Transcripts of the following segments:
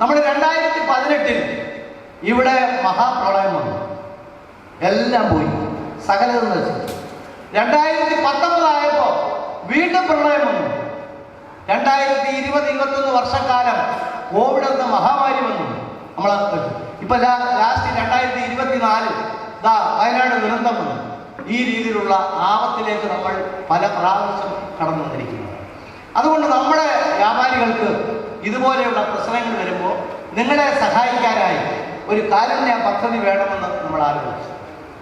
നമ്മൾ രണ്ടായിരത്തി പതിനെട്ടിൽ ഇവിടെ മഹാപ്രളയം വന്നു എല്ലാം പോയി. സകലതും നശിച്ചു. രണ്ടായിരത്തി പത്തൊമ്പതായപ്പോ വീണ്ടും പ്രളയം വന്നു രണ്ടായിരത്തി ഇരുപത് ഇരുപത്തൊന്ന് വർഷക്കാലം കോവിഡ് എന്ന മഹാമാരി വന്നു. നമ്മൾ ഇപ്പൊ ലാസ്റ്റ് രണ്ടായിരത്തി ഇരുപത്തിനാല് ദാ വയനാട് ദുരന്തം വന്നു. ഈ രീതിയിലുള്ള ആപത്തിലേക്ക് നമ്മൾ പല പ്രാവശ്യം കടന്നു വന്നിരിക്കുന്നു അതുകൊണ്ട് നമ്മുടെ വ്യാപാരികൾക്ക് ഇതുപോലെയുള്ള പ്രശ്നങ്ങൾ വരുമ്പോൾ നിങ്ങളെ സഹായിക്കാനായി ഒരു കാരുണ്യ പദ്ധതി വേണമെന്ന് നമ്മൾ ആലോചിച്ചു.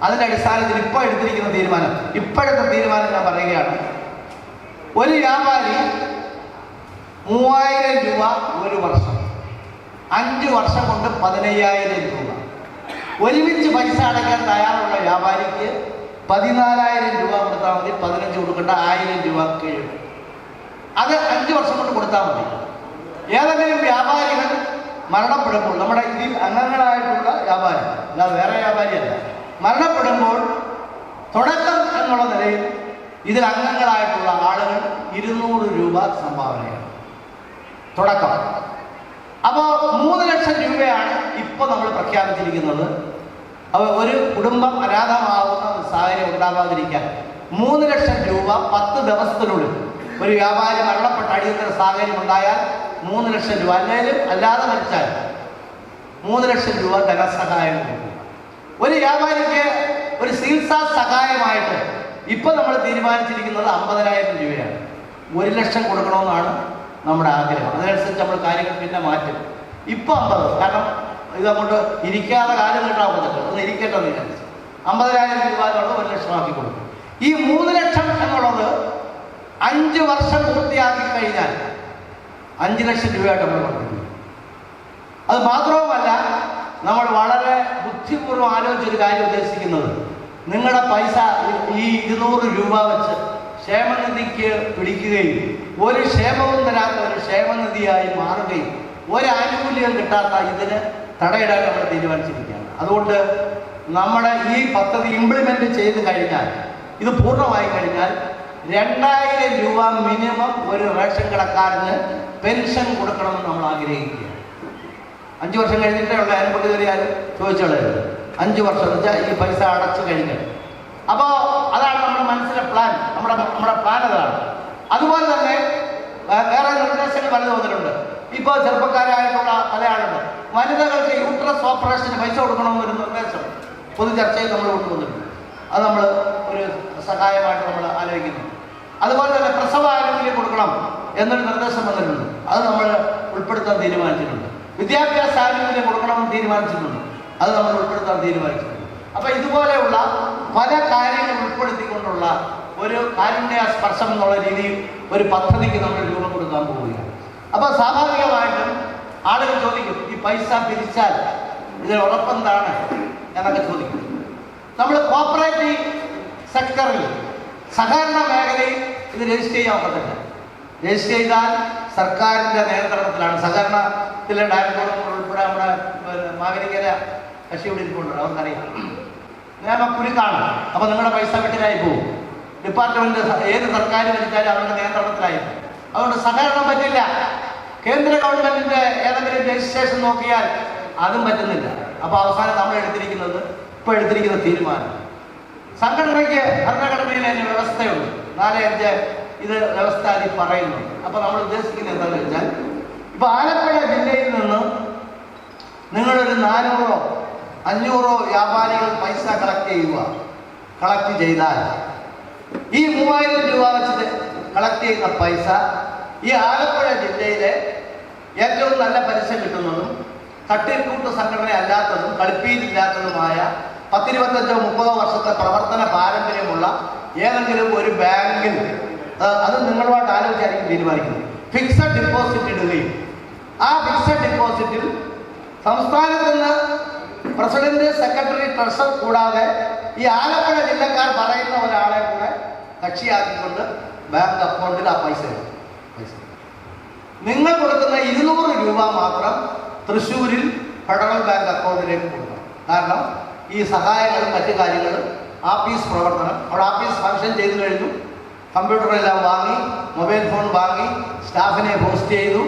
അതിന്റെ അടിസ്ഥാനത്തിൽ ഇപ്പോൾ എടുത്തിരിക്കുന്ന തീരുമാനം ഇപ്പോഴത്തെ തീരുമാനം ഞാൻ പറയുകയാണ്. ഒരു വ്യാപാരി മൂവായിരം രൂപ ഒരു വർഷം അഞ്ച് വർഷം കൊണ്ട് പതിനയ്യായിരം രൂപ. ഒരുമിച്ച് പൈസ അടയ്ക്കാൻ തയ്യാറുള്ള വ്യാപാരിക്ക് പതിനാലായിരം രൂപ കൊടുത്താൽ മതി പതിനഞ്ച് കൊടുക്കേണ്ട ആയിരം രൂപ കീഴും അത് അഞ്ച് വർഷം കൊണ്ട് കൊടുത്താൽ മതി. ഏതെങ്കിലും വ്യാപാരികൾ മരണപ്പെടുമ്പോൾ നമ്മുടെ ഇതിൽ അംഗങ്ങളായിട്ടുള്ള വ്യാപാരി അല്ലാതെ വേറെ വ്യാപാരിയല്ല മരണപ്പെടുമ്പോൾ തുടക്കം എന്നുള്ള നിലയിൽ ഇതിൽ അംഗങ്ങളായിട്ടുള്ള ആളുകൾ ഇരുന്നൂറ് രൂപ സംഭാവനയാണ്. തുടക്കം. അപ്പോൾ മൂന്ന് ലക്ഷം രൂപയാണ് ഇപ്പോൾ നമ്മൾ പ്രഖ്യാപിച്ചിരിക്കുന്നത്. അപ്പോൾ ഒരു കുടുംബം അനാഥമാവുന്ന സാഹചര്യം ഉണ്ടാകാതിരിക്കാൻ മൂന്ന് ലക്ഷം രൂപ പത്ത് ദിവസത്തിനുള്ളിൽ ഒരു വ്യാപാരി മരണപ്പെട്ട അടിയന്തര സാഹചര്യം ഉണ്ടായാൽ മൂന്ന് ലക്ഷം രൂപ. അല്ലെങ്കിൽ അല്ലാതെ മരിച്ചാൽ മൂന്ന് ലക്ഷം രൂപ ധനസഹായം കൊടുക്കും ഒരു വ്യാപാരിക്ക് ഒരു ചികിത്സാ സഹായമായിട്ട് ഇപ്പൊ നമ്മൾ തീരുമാനിച്ചിരിക്കുന്നത് അമ്പതിനായിരം രൂപയാണ്. ഒരു ലക്ഷം കൊടുക്കണമെന്നാണ് നമ്മുടെ ആഗ്രഹം. അതനുസരിച്ച് നമ്മൾ കാര്യങ്ങൾ പിന്നെ മാറ്റും. ഇപ്പൊ അമ്പത്. കാരണം ഇത് അങ്ങോട്ട് ഇരിക്കാതെ കാലം കിട്ടാൻ പറ്റത്തില്ല. ഒന്ന് ഇരിക്കട്ടെന്ന് വിചാരിച്ചു. അമ്പതിനായിരം രൂപ എന്നുള്ളത് ഒരു ലക്ഷമാക്കി കൊടുക്കും. ഈ മൂന്ന് ലക്ഷം എന്നുള്ളത് അഞ്ച് വർഷം പൂർത്തിയാക്കി കഴിഞ്ഞാൽ അഞ്ച് ലക്ഷം രൂപയായിട്ട് നമ്മൾ വർദ്ധിക്കുന്നു അത് മാത്രവുമല്ല നമ്മൾ വളരെ ബുദ്ധിപൂർവം ആലോചിച്ചൊരു കാര്യം ഉദ്ദേശിക്കുന്നത്. നിങ്ങളുടെ പൈസ ഈ ഇരുന്നൂറ് രൂപ വെച്ച് ക്ഷേമനിധിക്ക് പിടിക്കുകയും ഒരു ക്ഷേമവും തരാത്ത ഒരു ക്ഷേമനിധിയായി മാറുകയും ഒരു ആനുകൂല്യം കിട്ടാത്ത ഇതിന് തടയിടാൻ നമ്മൾ തീരുമാനിച്ചിരിക്കുകയാണ്. അതുകൊണ്ട് നമ്മുടെ ഈ പദ്ധതി ഇംപ്ലിമെന്റ് ചെയ്ത് കഴിഞ്ഞാൽ ഇത് പൂർണമായി കഴിഞ്ഞാൽ രണ്ടായിരം രൂപ മിനിമം ഒരു റേഷൻ കടക്കാരന് പെൻഷൻ കൊടുക്കണമെന്ന് നമ്മൾ ആഗ്രഹിക്കുക. അഞ്ച് വർഷം കഴിഞ്ഞിട്ടേ ഉള്ള. അതിനെക്കൊണ്ട് കയറിയാലും ചോദിച്ചോളരുത് അഞ്ച് വർഷം എന്ന് വെച്ചാൽ ഈ പൈസ അടച്ചു കഴിഞ്ഞിട്ട്. അപ്പോൾ അതാണ് നമ്മുടെ മനസ്സിലെ പ്ലാൻ നമ്മുടെ നമ്മുടെ പ്ലാൻ അതാണ്. അതുപോലെ തന്നെ വേറെ നിർദ്ദേശങ്ങൾ പലത് വന്നിട്ടുണ്ട് ഇപ്പോൾ ചെറുപ്പക്കാരായിട്ടുള്ള പല വനിതകൾക്ക് യൂട്രസ് ഓപ്പറേഷന് പൈസ കൊടുക്കണമെന്നൊരു നിർദ്ദേശം പൊതു ചർച്ചയിൽ നമ്മൾ കൊണ്ടുവന്നിട്ടുണ്ട്. അത് നമ്മൾ ഒരു സഹായമായിട്ട് നമ്മൾ ആലോചിക്കുന്നു. അതുപോലെ തന്നെ പ്രസവ കൊടുക്കണം എന്നൊരു നിർദ്ദേശം വന്നിട്ടുണ്ട്. അത് നമ്മൾ ഉൾപ്പെടുത്താൻ തീരുമാനിച്ചിട്ടുണ്ട്. വിദ്യാഭ്യാസ ആനുകൂല്യം കൊടുക്കണമെന്ന് തീരുമാനിച്ചിട്ടുണ്ട്. അത് നമ്മൾ ഉൾപ്പെടുത്താൻ തീരുമാനിച്ചിട്ടുണ്ട്. അപ്പൊ ഇതുപോലെയുള്ള പല കാര്യങ്ങൾ ഉൾപ്പെടുത്തിക്കൊണ്ടുള്ള ഒരു കാരുണ്യ സ്പർശം എന്നുള്ള രീതിയിൽ ഒരു പദ്ധതിക്ക് നമ്മൾ രൂപം കൊടുക്കാൻ പോവുകയാണ്. അപ്പൊ സ്വാഭാവികമായിട്ടും ആളുകൾ ചോദിക്കും ഈ പൈസ പിരിച്ചാൽ ഇതിന് ഉറപ്പെന്താണ്? എന്നൊക്കെ ചോദിക്കും. നമ്മൾ കോപ്പറേറ്റീവ് സെക്ടറിൽ സഹകരണ മേഖലയിൽ ഇത് രജിസ്റ്റർ ചെയ്യാൻ ഒക്കത്തില്ല രജിസ്റ്റർ ചെയ്താൽ സർക്കാരിന്റെ നിയന്ത്രണത്തിലാണ് സഹകരണത്തിലെ ഡയറക്ടർ ഉൾപ്പെടെ നമ്മുടെ മാവേലിക്കര കക്ഷി ഇവിടെ ഇരിപ്പുണ്ട് അവർക്കറിയാം. നിയമക്കുരുക്കാണ് അപ്പൊ നിങ്ങളുടെ പൈസ വെട്ടിലായി പോകും ഡിപ്പാർട്ട്മെന്റ് ഏത് സർക്കാർ ഭരിച്ചാലും അവരുടെ നിയന്ത്രണത്തിലായി അതുകൊണ്ട് സഹകരണം പറ്റില്ല. കേന്ദ്ര ഗവൺമെന്റിന്റെ ഏതെങ്കിലും രജിസ്ട്രേഷൻ നോക്കിയാൽ അതും പറ്റുന്നില്ല. അപ്പോൾ അവസാനം നമ്മൾ എടുത്തിരിക്കുന്നത് ഇപ്പൊ എടുത്തിരിക്കുന്ന തീരുമാനം. സംഘടനയ്ക്ക് ഭരണഘടനയിൽ അതിന് വ്യവസ്ഥയുണ്ട്. നാല് അഞ്ച് ഇത് വ്യവസ്ഥ അതിൽ പറയുന്നു. അപ്പൊ നമ്മൾ ഉദ്ദേശിക്കുന്നത് എന്താണെന്ന് വെച്ചാൽ ഇപ്പൊ ആലപ്പുഴ ജില്ലയിൽ നിന്ന് നിങ്ങളൊരു നാനൂറോ അഞ്ഞൂറോ വ്യാപാരികൾ പൈസ കളക്ട് ചെയ്യുക കളക്ട് ചെയ്താൽ ഈ മൂവായിരം രൂപ വെച്ചിട്ട് കളക്ട് ചെയ്യുന്ന പൈസ ഈ ആലപ്പുഴ ജില്ലയിലെ ഏറ്റവും നല്ല പലിശ കിട്ടുന്നതും തട്ടിക്കൂട്ട് സംഘടന അല്ലാത്തതും കളിപ്പീരില്ലാത്തതുമായ പത്തിരുപത്തഞ്ചോ മുപ്പതോ വർഷത്തെ പ്രവർത്തന പാരമ്പര്യമുള്ള ഏതെങ്കിലും ഒരു ബാങ്കിൽ അത് നിങ്ങളുമായിട്ട് ആലോചിച്ചായിരിക്കും തീരുമാനിക്കുന്നത്. ഫിക്സഡ് ഡിപ്പോസിറ്റ് ഇടുകയും ആ ഫിക്സഡ് ഡിപ്പോസിറ്റിൽ സംസ്ഥാനത്ത് നിന്ന് പ്രസിഡന്റ് സെക്രട്ടറി ട്രഷർ കൂടാതെ ഈ ആലപ്പുഴ ജില്ലക്കാർ പറയുന്ന ഒരാളെ കൂടെ കക്ഷിയാക്കിക്കൊണ്ട് ബാങ്ക് അക്കൗണ്ടിൽ ആ പൈസ. പൈസ നിങ്ങൾ കൊടുക്കുന്ന ഇരുന്നൂറ് രൂപ മാത്രം തൃശ്ശൂരിൽ ഫെഡറൽ ബാങ്ക് അക്കൗണ്ടിലേക്ക് കൊടുക്കണം. കാരണം ഈ സഹായങ്ങളും മറ്റു കാര്യങ്ങളും ആപ്പീസ് പ്രവർത്തനം. അവിടെ ആപ്പീസ് ഫംഗ്ഷൻ ചെയ്തു കഴിഞ്ഞു. കമ്പ്യൂട്ടറെല്ലാം വാങ്ങി മൊബൈൽ ഫോൺ വാങ്ങി സ്റ്റാഫിനെ ഹോസ്റ്റ് ചെയ്തു.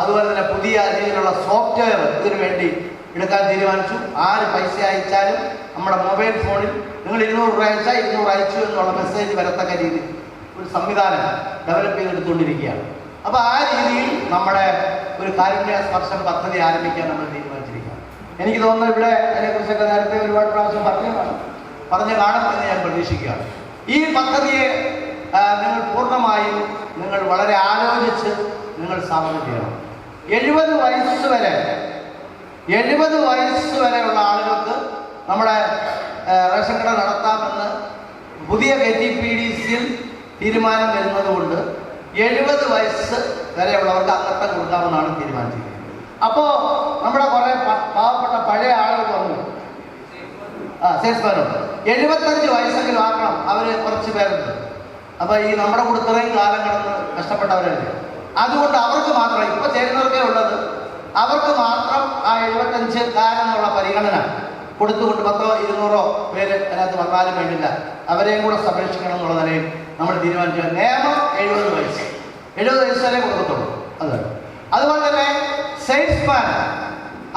അതുപോലെ തന്നെ പുതിയ രീതിയിലുള്ള സോഫ്റ്റ്വെയർ ഇതിനു വേണ്ടി എടുക്കാൻ തീരുമാനിച്ചു. ആര് പൈസ അയച്ചാലും നമ്മുടെ മൊബൈൽ ഫോണിൽ നിങ്ങൾ ഇരുന്നൂറ് രൂപ അയച്ചാൽ ഇരുന്നൂറ് അയച്ചു എന്നുള്ള മെസ്സേജ് വരത്തക്ക രീതി. ഒരു സംവിധാനം ഡെവലപ്പ് ചെയ്തെടുത്തുകൊണ്ടിരിക്കുകയാണ്. അപ്പോൾ ആ രീതിയിൽ നമ്മുടെ ഒരു കാരുണ്യ സ്പർശം പദ്ധതി ആരംഭിക്കാൻ നമ്മൾ തീരുമാനിച്ചിരിക്കുകയാണ് എനിക്ക് തോന്നുന്നു ഇവിടെ അതിനെക്കുറിച്ചൊക്കെ നേരത്തെ ഒരുപാട് പ്രാവശ്യം പറഞ്ഞതാണ് പറഞ്ഞു കാണും എന്ന് ഞാൻ പ്രതീക്ഷിക്കുകയാണ്. ഈ പദ്ധതിയെ നിങ്ങൾ പൂർണമായും നിങ്ങൾ വളരെ ആലോചിച്ച് നിങ്ങൾ സമരം ചെയ്യണം. എഴുപത് വയസ്സ് വരെ എഴുപത് വയസ്സ് വരെയുള്ള ആളുകൾക്ക് നമ്മുടെ റേഷൻ കട നടത്താമെന്ന് പുതിയ കെ ടി പി ഡി സിയിൽ തീരുമാനം വരുന്നത് കൊണ്ട് എഴുപത് വയസ്സ് വരെയുള്ളവർക്ക് അംഗത്വം കൊടുക്കാമെന്നാണ് തീരുമാനിച്ചിരിക്കുന്നത്. അപ്പോൾ നമ്മുടെ കുറേ പാവപ്പെട്ട പഴയ ആളുകൾ പറഞ്ഞു ആ സെയിൽസ്മാനുണ്ട് എഴുപത്തഞ്ച് വയസ്സെങ്കിലും ആക്കണം അവർ കുറച്ച് പേരുണ്ട്. അപ്പോൾ ഈ നമ്മുടെ കൂടെ ഇത്രയും കാലം കിടന്ന് കഷ്ടപ്പെട്ടവരല്ലേ. അതുകൊണ്ട് അവർക്ക് മാത്രം ഇപ്പോൾ ചേരുന്നവർക്കേ ഉള്ളത് അവർക്ക് മാത്രം ആ എഴുപത്തഞ്ച് കാലെന്നുള്ള പരിഗണന കൊടുത്തുകൊണ്ട് പത്തോ ഇരുന്നൂറോ പേര് അതിനകത്ത് വന്നാലും വേണ്ടില്ല. അവരെയും കൂടെ സംരക്ഷിക്കണം എന്നുള്ള നിലയിൽ നമ്മൾ തീരുമാനിച്ചു. നിയമം എഴുപത് വയസ്സ്. എഴുപത് വയസ്സ് വരെ കൊടുക്കത്തുള്ളൂ. അത്. അതുപോലെ തന്നെ സെയിൽസ്മാൻ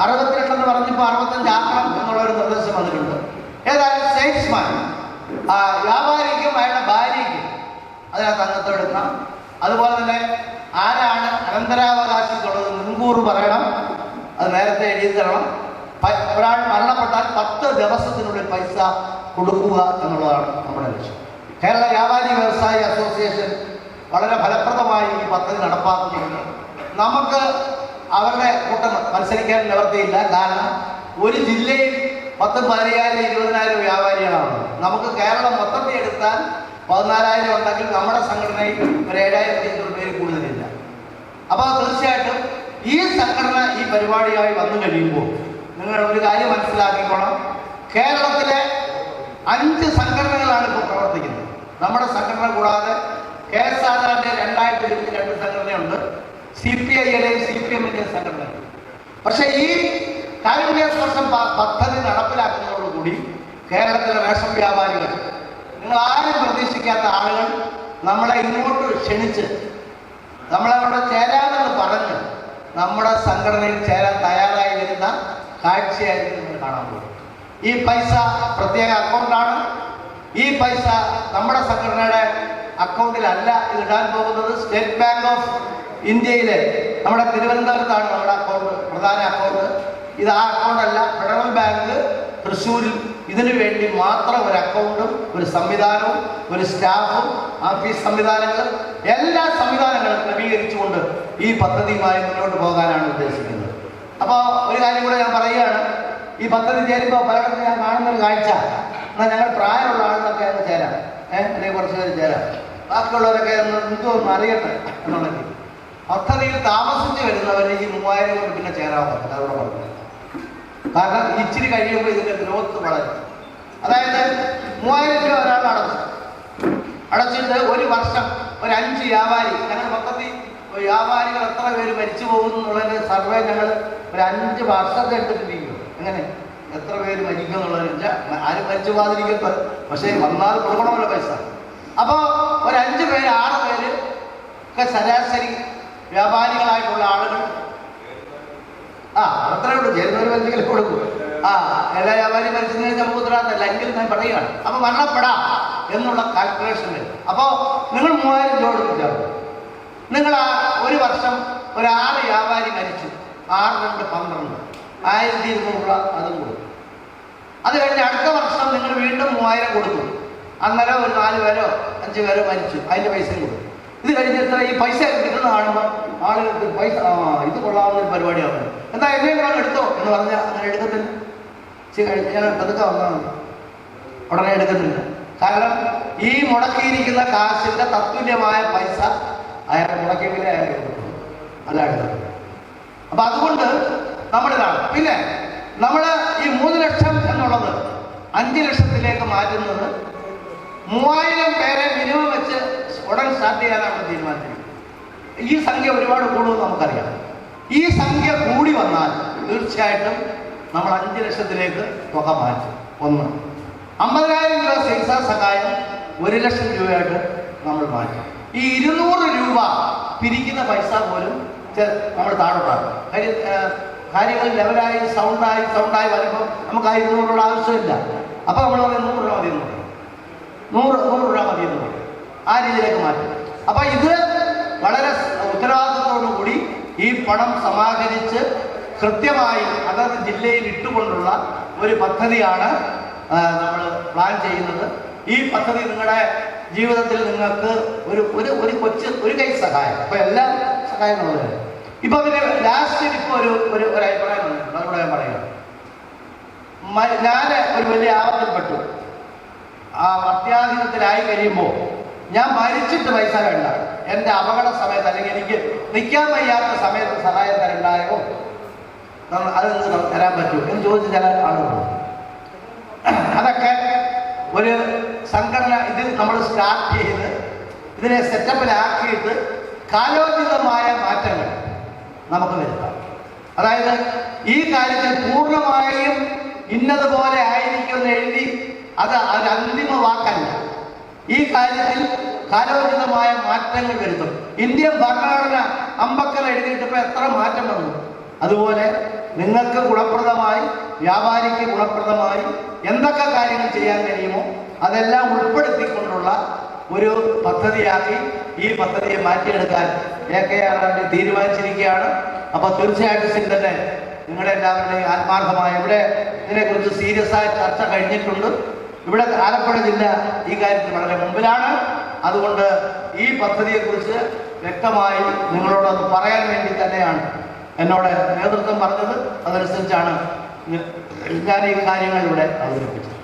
അറുപത്തിരണ്ടെന്ന് പറഞ്ഞപ്പോൾ അറുപത്തഞ്ച് ആക്കണം എന്നുള്ള ഒരു നിർദ്ദേശം വന്നിട്ടുണ്ട്. ഏതായാലും സെയിൽസ്മാൻ ആ, വ്യാപാരിക്കും അയാളുടെ ഭാര്യയ്ക്കും അതിനകത്ത് അംഗത്വം എടുക്കണം അതുപോലെ തന്നെ ആരാണ് അനന്തരാവകാശത്തുള്ളത് മുൻകൂർ പറയണം. അത് നേരത്തെ എഴുതി തരണം. ഒരാൾ മരണപ്പെട്ടാൽ പത്ത് ദിവസത്തിനുള്ളിൽ പൈസ കൊടുക്കുക എന്നുള്ളതാണ് നമ്മുടെ ലക്ഷ്യം. കേരള വ്യാപാരി വ്യവസായി അസോസിയേഷൻ വളരെ ഫലപ്രദമായി ഈ പദ്ധതി നടപ്പാക്കുന്നുണ്ട് നമുക്ക് അവരുടെ കൂട്ടം മത്സരിക്കാൻ നിവർത്തിയില്ല. കാരണം ഒരു ജില്ലയിൽ പത്തും പതിനയ്യായിരം ഇരുപതിനായിരം വ്യാപാരികളാണ്. നമുക്ക് കേരളം മൊത്തത്തിൽ എടുത്താൽ പതിനാലായിരം ഉണ്ടെങ്കിൽ നമ്മുടെ സംഘടനയിൽ ഒരു ഏഴായിരത്തി അഞ്ഞൂറ് പേര് കൂടുതലില്ല. അപ്പോൾ തീർച്ചയായിട്ടും ഈ സംഘടന ഈ പരിപാടിയായി വന്നു കഴിയുമ്പോൾ നിങ്ങൾ ഒരു കാര്യം മനസ്സിലാക്കിക്കോണം. കേരളത്തിലെ അഞ്ച് സംഘടനകളാണ് ഇപ്പോൾ പ്രവർത്തിക്കുന്നത്. നമ്മുടെ സംഘടന കൂടാതെ കെ എസ് ആർ ആറിന്റെ രണ്ടായിരത്തി ഇരുപത്തി രണ്ട് സംഘടനയുണ്ട്. സി പി ഐയുടെയും സി പി എമ്മിന്റെയും സംഘടനയുണ്ട് പക്ഷേ ഈ കാരുണ്യ സ്പർശം പദ്ധതി നടപ്പിലാക്കുന്നതോടുകൂടി കേരളത്തിലെ റേഷൻ വ്യാപാരികൾ നിങ്ങൾ ആരും പ്രതീക്ഷിക്കാത്ത ആളുകൾ നമ്മളെ ഇങ്ങോട്ട് ക്ഷണിച്ച് നമ്മളെ അവിടെ ചേരാമെന്ന് പറഞ്ഞ് നമ്മുടെ സംഘടനയിൽ ചേരാൻ തയ്യാറായി വരുന്ന കാഴ്ചയായിരിക്കും നിങ്ങൾ കാണാൻ പോകും ഈ പൈസ പ്രത്യേക അക്കൗണ്ടാണ്. ഈ പൈസ നമ്മുടെ സംഘടനയുടെ അക്കൗണ്ടിലല്ല ഇടാൻ പോകുന്നത്. സ്റ്റേറ്റ് ബാങ്ക് ഓഫ് ഇന്ത്യയിലെ നമ്മുടെ തിരുവനന്തപുരത്താണ് നമ്മുടെ അക്കൗണ്ട് പ്രധാന അക്കൗണ്ട് ഇത് ആ അക്കൗണ്ട് അല്ല ഫെഡറൽ ബാങ്ക് തൃശ്ശൂരിൽ ഇതിനു വേണ്ടി മാത്രം ഒരു അക്കൗണ്ടും ഒരു സംവിധാനവും ഒരു സ്റ്റാഫും ഓഫീസ് സംവിധാനങ്ങളും എല്ലാ സംവിധാനങ്ങളും ക്രമീകരിച്ചുകൊണ്ട് ഈ പദ്ധതിയുമായി മുന്നോട്ട് പോകാനാണ് ഉദ്ദേശിക്കുന്നത്. അപ്പോൾ ഒരു കാര്യം കൂടെ ഞാൻ പറയുകയാണ്. ഈ പദ്ധതി ചേരുമ്പോൾ പലയിടത്തും ഞാൻ കാണുന്ന ഒരു കാഴ്ച. എന്നാൽ ഞങ്ങൾ പ്രായമുള്ള ആളുകളൊക്കെ അങ്ങ് ചേരാം. ഏഹ് അല്ലെങ്കിൽ കുറച്ച് പേര് ചേരാം. ബാക്കിയുള്ളവരൊക്കെ എന്തോ ഒന്ന് അറിയട്ടെ എന്നുള്ളത് പദ്ധതിയിൽ താമസിച്ച് വരുന്നവർ ഈ മൂവായിരം കൊണ്ട് പിന്നെ ചേരാൻ അതവിടെ പറഞ്ഞു കാരണം ഇച്ചിരി കഴിയുമ്പോൾ ഇതിന്റെ ഗ്രോത്ത് വളരും. അതായത് മൂവായിരം രൂപ ഒരാൾ അടച്ചു. അടച്ചിട്ട് ഒരു വർഷം ഒരു അഞ്ച് വ്യാപാരി ഞങ്ങൾ മൊത്തത്തിൽ വ്യാപാരികൾ എത്ര പേര് മരിച്ചു പോകുന്നു എന്നുള്ളതിന്റെ സർവേ ഞങ്ങൾ ഒരു അഞ്ച് വർഷത്തെ എടുത്തിട്ടിരിക്കും എങ്ങനെ? എത്ര പേര് മരിക്കും എന്നുള്ളതെന്ന് വെച്ചാൽ ആരും മരിച്ചു പോകാതിരിക്കട്ടെ. പക്ഷേ വന്നാൽ കൊടുക്കണമല്ലോ പൈസ. അപ്പോൾ ഒരു അഞ്ച് പേര് ആറ് പേര് ഒക്കെ ശരാശരി വ്യാപാരികളായിട്ടുള്ള ആളുകൾ. ആ അത്രേ ഉള്ളൂ. ചേരുന്നവർ എന്തെങ്കിലും കൊടുക്കും ആ എല്ലാ വ്യാപാരി മരിച്ചതിനെ സമുദ്രത്തല്ല എങ്കിൽ ഞാൻ പറയുകയാണ്. അപ്പൊ മരണപ്പെടാം എന്നുള്ള കാൽക്കുലേഷൻ വരും അപ്പോൾ നിങ്ങൾ മൂവായിരം രൂപ കൊടുത്തിട്ടാണ് നിങ്ങൾ ആ ഒരു വർഷം ഒരു ആറ് വ്യാപാരി മരിച്ചു. ആറ് രണ്ട് പന്ത്രണ്ട്. ആയിരത്തി ഇരുന്നൂറ് രൂപ അതും കൊടുക്കും അത് കഴിഞ്ഞ് അടുത്ത വർഷം നിങ്ങൾ വീണ്ടും മൂവായിരം കൊടുക്കും അന്നേരം ഒരു നാല് പേരോ അഞ്ച് പേരോ മരിച്ചു. അതിന്റെ പൈസയും കൊടുക്കും ഇത് കഴിഞ്ഞ് എത്ര? ഈ പൈസ കിട്ടുന്ന കാണുമ്പോൾ ആളുകൾക്ക് പൈസ ഇത് കൊള്ളാവുന്ന ഒരു പരിപാടിയാണ്. എന്താ എന്നെ കൂടെ അങ്ങ് എടുത്തോ എന്ന് പറഞ്ഞാൽ അങ്ങനെ എടുക്കത്തില്ല. ഞാൻ പതുക്കെ വന്നതാണ് ഉടനെ എടുക്കത്തില്ല. കാരണം ഈ മുടക്കിയിരിക്കുന്ന കാശിന്റെ തത്തുല്യമായ പൈസ അയാൾ മുടക്കിയെങ്കിലേ അയാൾ അല്ല എടുക്കുന്നത് അപ്പൊ അതുകൊണ്ട് നമ്മളിതാണ് പിന്നെ നമ്മൾ ഈ മൂന്ന് ലക്ഷം എന്നുള്ളത് അഞ്ച് ലക്ഷത്തിലേക്ക് മാറ്റുന്നത് മൂവായിരം പേരെ മിനിമം വെച്ച് ഉടൻ സ്റ്റാർട്ട് ചെയ്യാനാണ് തീരുമാനിച്ചിരിക്കുന്നത് ഈ സംഖ്യ ഒരുപാട് കൂടുമെന്ന് നമുക്കറിയാം. ഈ സംഖ്യ കൂടി വന്നാൽ തീർച്ചയായിട്ടും നമ്മൾ അഞ്ച് ലക്ഷത്തിലേക്ക് തുക മാറ്റും. ഒന്ന്. അമ്പതിനായിരം രൂപ ചികിത്സാ സഹായം ഒരു ലക്ഷം രൂപയായിട്ട് നമ്മൾ മാറ്റും. ഈ ഇരുന്നൂറ് രൂപ പിരിക്കുന്ന പൈസ പോലും നമ്മൾ താഴോട്ടാണ് കാര്യം കാര്യങ്ങൾ ലെവലായി സൗണ്ടായി സൗണ്ടായി വരുമ്പോൾ നമുക്ക് ആ ഇരുന്നൂറുള്ള ആവശ്യമില്ല. അപ്പോൾ നമ്മൾ പറയും നൂറ് രൂപ മതി എന്ന് പറയും നൂറ് നൂറ് രൂപ മതി എന്ന് പറയും ആ രീതിയിലേക്ക് മാറ്റും. അപ്പൊ ഇത് വളരെ ഉത്തരവാദിത്വത്തോടുകൂടി കൂടി ഈ പണം സമാഹരിച്ച് കൃത്യമായി അതത് ജില്ലയിൽ ഇട്ടുകൊണ്ടുള്ള ഒരു പദ്ധതിയാണ് നമ്മൾ പ്ലാൻ ചെയ്യുന്നത്. ഈ പദ്ധതി നിങ്ങളുടെ ജീവിതത്തിൽ നിങ്ങൾക്ക് ഒരു ഒരു ഒരു കൊച്ചു ഒരു കൈ സഹായം. അപ്പൊ എല്ലാ സഹായങ്ങളും ഇപ്പൊ പിന്നെ ലാസ്റ്റിൽ ഇപ്പൊ ഒരു ഒരു ഒരു അഭിപ്രായം വന്നിട്ടുണ്ട് അതുകൂടെ ഞാൻ പറയാം ഞാൻ ഒരു വലിയ ആപത്തിൽപ്പെട്ടു. ആ അത്യാഹിതത്തിലായി കഴിയുമ്പോൾ ഞാൻ മരിച്ചിട്ട് പൈസ വേണ്ട എന്റെ അപകട സമയത്ത് അല്ലെങ്കിൽ എനിക്ക് നിൽക്കാൻ വയ്യാത്ത സമയത്ത് സഹായം തരണ്ടായോ? അത് തരാൻ പറ്റൂ. എന്ന് ചോദിച്ച് ചില ആളുകൾ അതൊക്കെ ഒരു സംഘടന ഇത് നമ്മൾ സ്റ്റാർട്ട് ചെയ്ത് ഇതിനെ സെറ്റപ്പിലാക്കിയിട്ട് കാലോചിതമായ മാറ്റങ്ങൾ നമുക്ക് വരുത്താം. അതായത് ഈ കാര്യത്തിൽ പൂർണമായും ഇന്നതുപോലെ ആയിരിക്കുമെന്ന് എഴുതി അത് വാക്കല്ല ഈ കാര്യത്തിൽ കാലോചിതമായ മാറ്റങ്ങൾ വരുത്തും. ഇന്ത്യൻ ഭരണഘടന അമ്പക്കൽ എഴുതിയിട്ടിപ്പോൾ എത്ര മാറ്റം വന്നു? അതുപോലെ നിങ്ങൾക്ക് ഗുണപ്രദമായി വ്യാപാരിക്ക് ഗുണപ്രദമായി എന്തൊക്കെ കാര്യങ്ങൾ ചെയ്യാൻ കഴിയുമോ അതെല്ലാം ഉൾപ്പെടുത്തിക്കൊണ്ടുള്ള ഒരു പദ്ധതിയാക്കി ഈ പദ്ധതിയെ മാറ്റിയെടുക്കാൻ എ കെ ആർ ആർ തീരുമാനിച്ചിരിക്കുകയാണ്. അപ്പോൾ തീർച്ചയായിട്ടും സിന്ധന്റെ നിങ്ങളുടെ എല്ലാവരുടെയും ആത്മാർത്ഥമായ ഇവിടെ ഇതിനെക്കുറിച്ച് സീരിയസ് ആയ ചർച്ച കഴിഞ്ഞിട്ടുണ്ട്. ഇവിടെ ആലപ്പുഴ ജില്ല ഈ കാര്യത്തിൽ വളരെ മുമ്പിലാണ്. അതുകൊണ്ട് ഈ പദ്ധതിയെക്കുറിച്ച് വ്യക്തമായി നിങ്ങളോട് അത് പറയാൻ വേണ്ടി തന്നെയാണ് എന്നോട് നേതൃത്വം പറഞ്ഞത്. അതനുസരിച്ചാണ് ഞാൻ ഈ കാര്യങ്ങൾ ഇവിടെ അവതരിപ്പിച്ചത്.